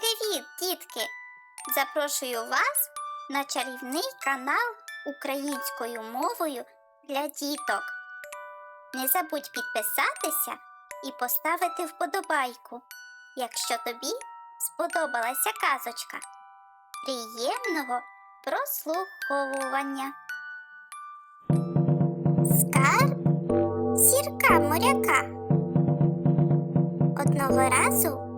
Привіт, дітки! Запрошую вас на чарівний канал українською мовою для діток. Не забудь підписатися і поставити вподобайку, якщо тобі сподобалася казочка. Приємного прослуховування. Скарб сірка моряка. Одного разу,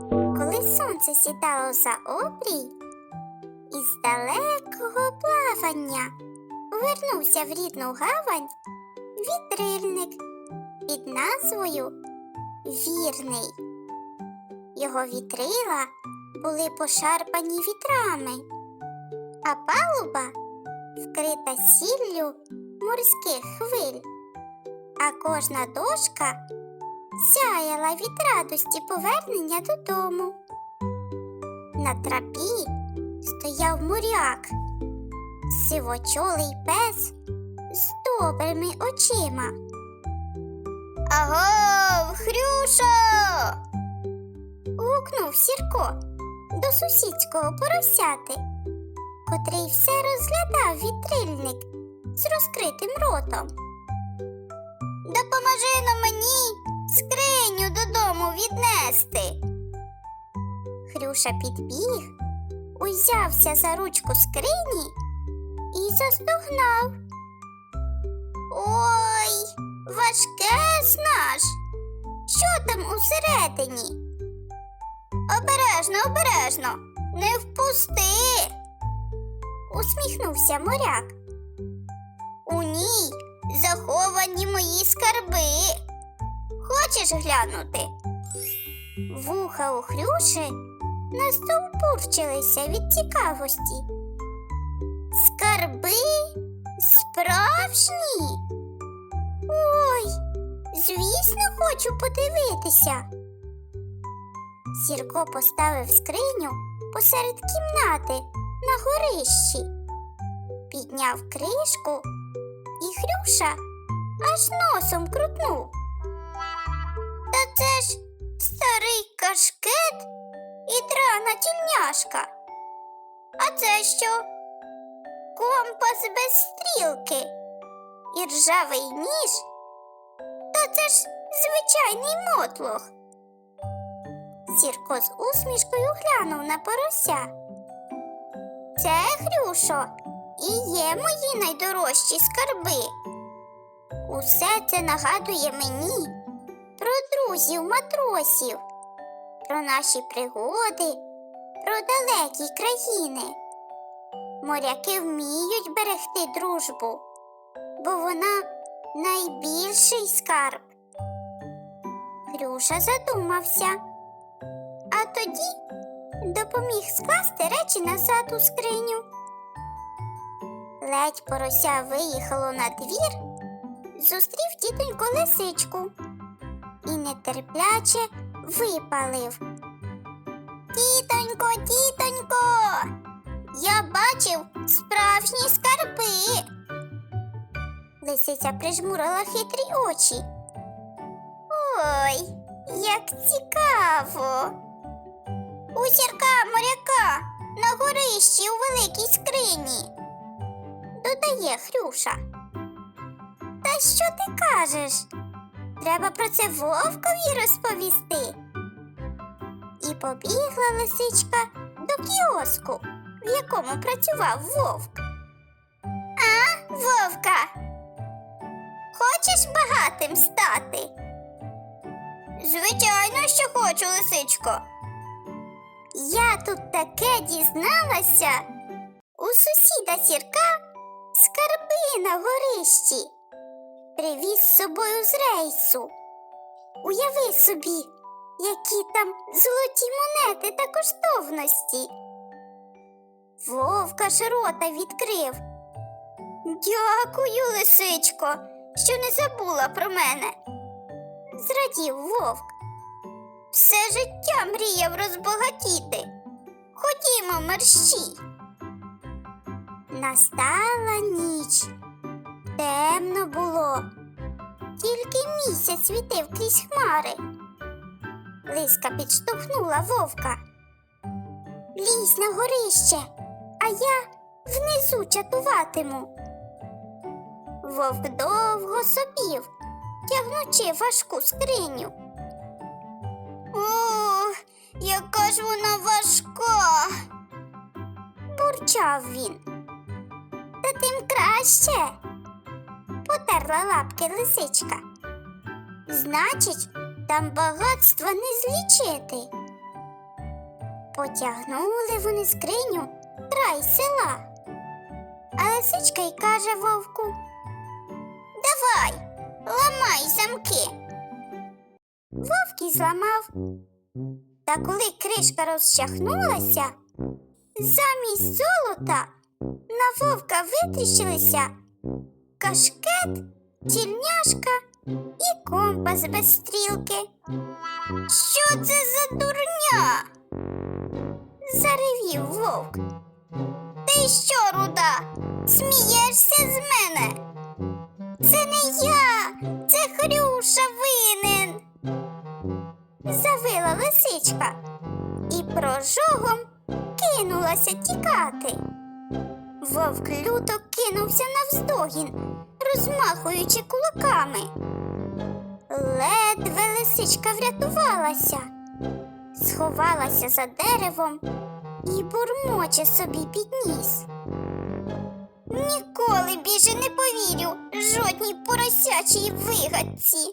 коли сонце сідало за обрій, із далекого плавання повернувся в рідну гавань вітрильник під назвою Вірний. Його вітрила були пошарпані вітрами, а палуба вкрита сіллю морських хвиль, а кожна дошка сяяла від радості повернення додому. На трапі стояв моряк, сивочолий пес з добрими очима. Агов, Хрюшо. гукнув Сірко до сусідського поросяти, котрий все розглядав вітрильник з розкритим ротом. Допоможи но мені скриню додому віднести. Хрюша підбіг, узявся за ручку скрині і застогнав. Ой, важке знаш. Що там усередині? Обережно, обережно, не впусти. усміхнувся моряк. У ній заховані мої скарби. Хочеш глянути? Вуха у Хрюші настовбурчилися від цікавості. Скарби справжні? Ой, звісно, хочу подивитися. Сірко поставив скриню посеред кімнати на горищі, підняв кришку, і Хрюша аж носом крутнув. Це ж старий кашкет і драна тільняшка. А це що? Компас без стрілки і ржавий ніж? Та це ж звичайний мотлох. Сірко з усмішкою глянув на порося. Це, Хрюшо, і є мої найдорожчі скарби. Усе це нагадує мені про друзів матросів, про наші пригоди, про далекі країни. Моряки вміють берегти дружбу, бо вона найбільший скарб. Хрюша задумався, а тоді допоміг скласти речі назад у скриню. Ледь порося виїхало на двір, зустрів тітоньку лисичку і нетерпляче випалив. Тітонько, тітонько, я бачив справжні скарби. Лисиця прижмурила хитрі очі. Ой, як цікаво. У сірка моряка на горищі у великій скрині. Додає Хрюша. Та що ти кажеш? Треба про це вовкові розповісти. І побігла лисичка до кіоску, в якому працював вовк. А, вовка, хочеш багатим стати? Звичайно, що хочу, лисичко. Я тут таке дізналася. У сусіда сірка скарби на горищі. Привіз з собою з рейсу. Уяви собі, які там золоті монети та коштовності. Вовка ж рота відкрив. Дякую, лисичко, що не забула про мене. Зрадів вовк. Все життя мріяв розбагатіти. Ходімо, мерщій. Настала ніч. Темно було. Тільки місяць світив крізь хмари. Лиска підштовхнула вовка. лізь на горище, а я внизу чатуватиму. Вовк довго сопів, тягнучи важку скриню. Ох, яка ж вона важка. бурчав він. Та тим краще. Потерла лапки лисичка. Значить, там багатства не злічити. Потягнули вони скриню край села. А лисичка й каже вовку: Давай, ламай замки. Вовк і зламав. Та коли кришка розчахнулася, замість золота на вовка витріщилися кашкет, тільняшка і компас без стрілки. Що це за дурня? заревів вовк. Ти що, руда? Смієшся з мене? Це не я, це Хрюша винен. Завила лисичка і прожогом кинулася тікати. Вовк люто кинувся навздогін, розмахуючи кулаками. Ледве лисичка врятувалася, сховалася за деревом і бурмоче собі підніс. Ніколи більше не повірю жодній поросячій вигадці.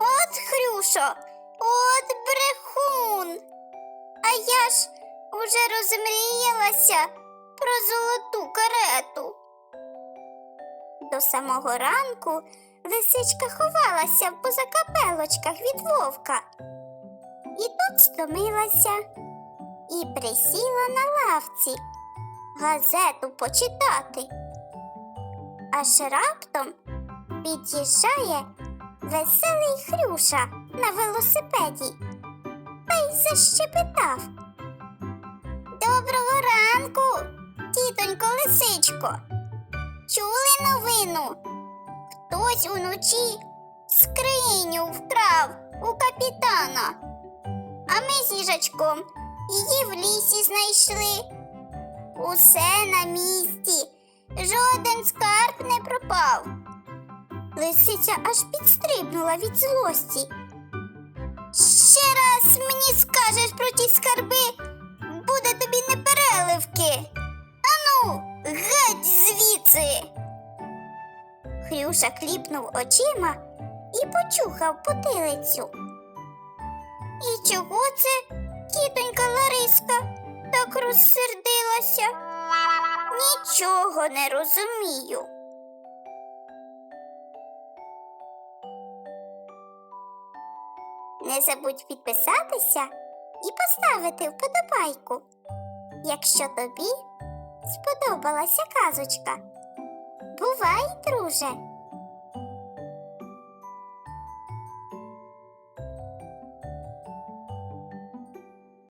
От Хрюшо, от брехун. А я ж уже розмріялася про золоту карету. До самого ранку лисичка ховалася в позакапелочках від вовка. І тут стомилася і присіла на лавці газету почитати. Аж раптом під'їжджає веселий Хрюша на велосипеді та й защепетав. Доброго ранку, тітонько лисичко. Чули новину? Хтось уночі скриню вкрав у капітана. А ми з їжачком її в лісі знайшли. Усе на місці, жоден скарб не пропав. Лисиця аж підстрибнула від злості. Ще раз мені скажеш про ті скарби, Хрюша кліпнув очима і почухав потилицю. І чого це тітонька Лариска так розсердилася? Нічого не розумію. Не забудь підписатися і поставити вподобайку, якщо тобі сподобалася казочка. Бувай, друже!